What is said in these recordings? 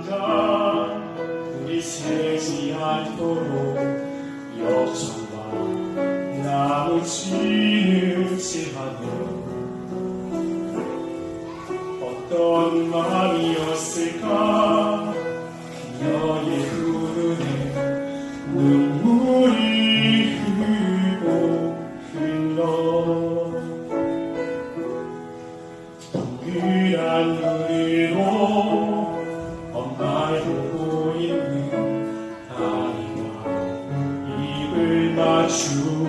상자 우리 새지 않도록 역청과 나무 지는지하도 어떤 마음이었을까? 그녀의 두 눈에 눈물이 흐르고 흘러 동그란 눈으로 맞추고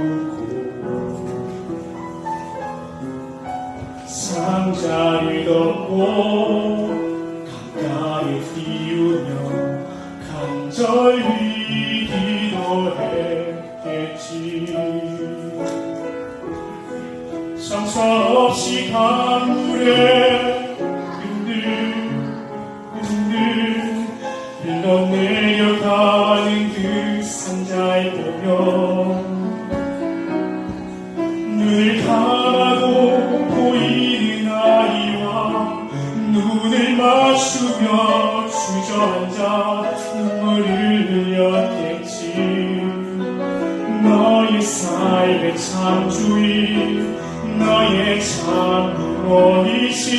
상자를 덮고 강가에 띄우며 간절히 기도했겠지. 상처 없이 강물에 흔들 흔들 흘러내 맞추며 주저앉아 눈물을 흘렸겠지 너의 삶의 창조인 너의 참부모이신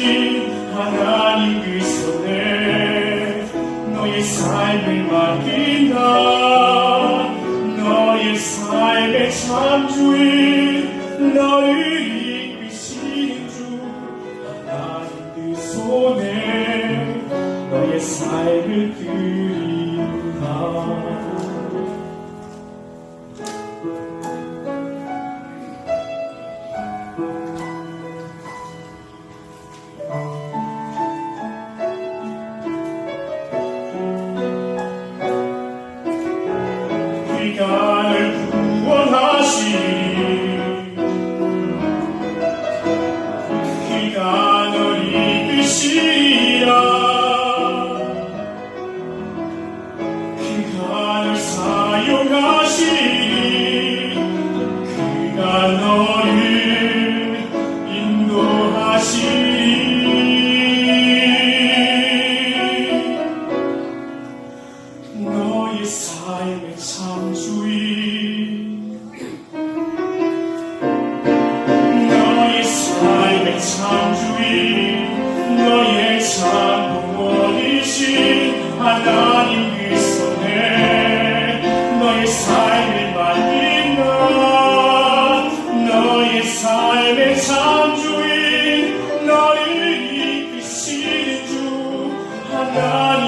하나님 그 손에 너의 삶을 맡긴다. 너의 삶의 창조인 너를 이끄시는 주 하나님 그 손에 너의 삶을